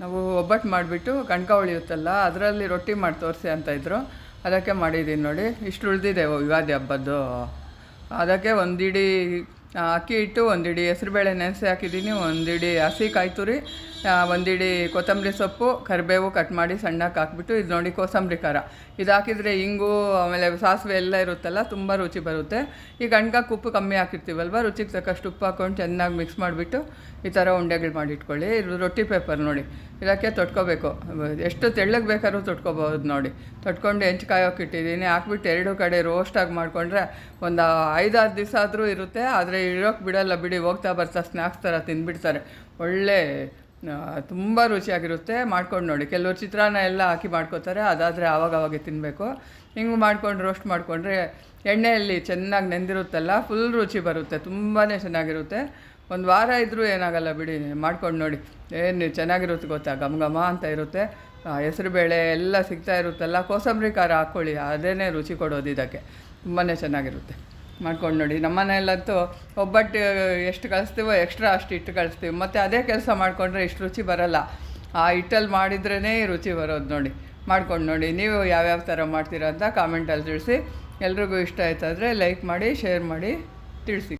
ನಾವು ಒಬ್ಬಟ್ಟು ಮಾಡಿಬಿಟ್ಟು ಕಣ್ಕ ಉಳಿಯುತ್ತಲ್ಲ ಅದರಲ್ಲಿ ರೊಟ್ಟಿ ಮಾಡಿ ತೋರಿಸಿ ಅಂತ ಇದ್ರು. ಅದಕ್ಕೆ ಮಾಡಿದ್ದೀನಿ ನೋಡಿ. ಇಷ್ಟು ಉಳಿದಿದೆ ಯುಗಾದಿ ಹಬ್ಬದ್ದು. ಅದಕ್ಕೆ ಒಂದಿಡಿ ಅಕ್ಕಿ ಹಿಟ್ಟು ಒಂದಿಡಿ ಹೆಸ್ರುಬೇಳೆ ನೆನೆಸಿ ಹಾಕಿದ್ದೀನಿ ಒಂದಿಡಿ ಹಸಿ ಕಾಯಿ ತುರಿ ಒಂದಿಡಿ ಕೊತ್ತಂಬರಿ ಸೊಪ್ಪು, ಕರಿಬೇವು ಕಟ್ ಮಾಡಿ ಸಣ್ಣಕ್ಕೆ ಹಾಕ್ಬಿಟ್ಟು ಇದು ನೋಡಿ ಕೋಸಂಬರಿ ಖಾರ. ಇದು ಹಾಕಿದರೆ ಇಂಗು, ಆಮೇಲೆ ಸಾಸಿವೆ ಎಲ್ಲ ಇರುತ್ತಲ್ಲ, ತುಂಬ ರುಚಿ ಬರುತ್ತೆ. ಈ ಗಂಡ್ಕಕ್ಕೆ ಉಪ್ಪು ಕಮ್ಮಿ ಹಾಕಿರ್ತೀವಲ್ವ, ರುಚಿಗೆ ತಕ್ಕಷ್ಟು ಉಪ್ಪು ಹಾಕೊಂಡು ಚೆನ್ನಾಗಿ ಮಿಕ್ಸ್ ಮಾಡಿಬಿಟ್ಟು ಈ ಥರ ಉಂಡೆಗಳು ಮಾಡಿಟ್ಕೊಳ್ಳಿ. ಇದು ರೊಟ್ಟಿ ಪೇಪರ್ ನೋಡಿ. ಇದಕ್ಕೆ ತೊಟ್ಕೋಬೇಕು. ಎಷ್ಟು ತೆಳ್ಳಗೆ ಬೇಕಾದ್ರೂ ತೊಟ್ಕೋಬೋದು ನೋಡಿ. ತೊಟ್ಕೊಂಡು ಹೆಂಚು ಕಾಯೋಕೆ ಇಟ್ಟಿದ್ದೀನಿ. ಹಾಕ್ಬಿಟ್ಟು ಎರಡು ಕಡೆ ರೋಸ್ಟಾಗಿ ಮಾಡಿಕೊಂಡ್ರೆ ಒಂದು ಐದಾರು ದಿವಸ ಆದರೂ ಇರುತ್ತೆ. ಆದರೆ ಇರೋಕ್ಕೆ ಬಿಡೋಲ್ಲ ಬಿಡಿ, ಹೋಗ್ತಾ ಬರ್ತಾ ಸ್ನ್ಯಾಕ್ಸ್ ಥರ ತಿಂದ್ಬಿಡ್ತಾರೆ ಒಳ್ಳೆ ತುಂಬ ರುಚಿಯಾಗಿರುತ್ತೆ. ಮಾಡ್ಕೊಂಡು ನೋಡಿ. ಕೆಲವರು ಚಿತ್ರಾನ್ನ ಎಲ್ಲ ಹಾಕಿ ಮಾಡ್ಕೋತಾರೆ. ಅದಾದರೆ ಆವಾಗ ಅವಾಗೆ ತಿನ್ನಬೇಕು ಹಿಂಗೆ ಮಾಡ್ಕೊಂಡು ರೋಸ್ಟ್ ಮಾಡಿಕೊಂಡ್ರೆ ಎಣ್ಣೆಯಲ್ಲಿ ಚೆನ್ನಾಗಿ ನೆಂದಿರುತ್ತಲ್ಲ ಫುಲ್ ರುಚಿ ಬರುತ್ತೆ. ತುಂಬಾ ಚೆನ್ನಾಗಿರುತ್ತೆ. ಒಂದು ವಾರ ಇದ್ದರೂ ಏನಾಗಲ್ಲ ಬಿಡಿ. ಮಾಡ್ಕೊಂಡು ನೋಡಿ. ಏನು ಚೆನ್ನಾಗಿರುತ್ತೆ ಗೊತ್ತಾ? ಘಮ ಘಮ ಅಂತ ಇರುತ್ತೆ. ಹೆಸರುಬೇಳೆ ಎಲ್ಲ ಸಿಗ್ತಾ ಇರುತ್ತಲ್ಲ, ಕೋಸಂಬರಿ ಖಾರ ಹಾಕ್ಕೊಳ್ಳಿ ಅದೇ ರುಚಿ ಕೊಡೋದು ಇದಕ್ಕೆ. ತುಂಬಾ ಚೆನ್ನಾಗಿರುತ್ತೆ. ಮಾಡ್ಕೊಂಡು ನೋಡಿ. ನಮ್ಮ ಮನೆಯಲ್ಲಂತೂ ಒಬ್ಬಟ್ಟು ಎಷ್ಟು ಕಳಿಸ್ತೀವೋ ಎಕ್ಸ್ಟ್ರಾ ಅಷ್ಟು ಇಟ್ಟು ಕಳಿಸ್ತೀವಿ. ಮತ್ತು ಅದೇ ಕೆಲಸ ಮಾಡಿಕೊಂಡ್ರೆ ಇಷ್ಟು ರುಚಿ ಬರಲ್ಲ. ಆ ಹಿಟ್ಟಲ್ಲಿ ಮಾಡಿದ್ರೇ ರುಚಿ ಬರೋದು ನೋಡಿ. ಮಾಡ್ಕೊಂಡು ನೋಡಿ. ನೀವು ಯಾವ್ಯಾವ ಥರ ಮಾಡ್ತೀರೋ ಅಂತ ಕಾಮೆಂಟಲ್ಲಿ ತಿಳಿಸಿ. ಎಲ್ರಿಗೂ ಇಷ್ಟ ಆಯ್ತಾದರೆ ಲೈಕ್ ಮಾಡಿ ಶೇರ್ ಮಾಡಿ, ತಿಳಿಸಿ.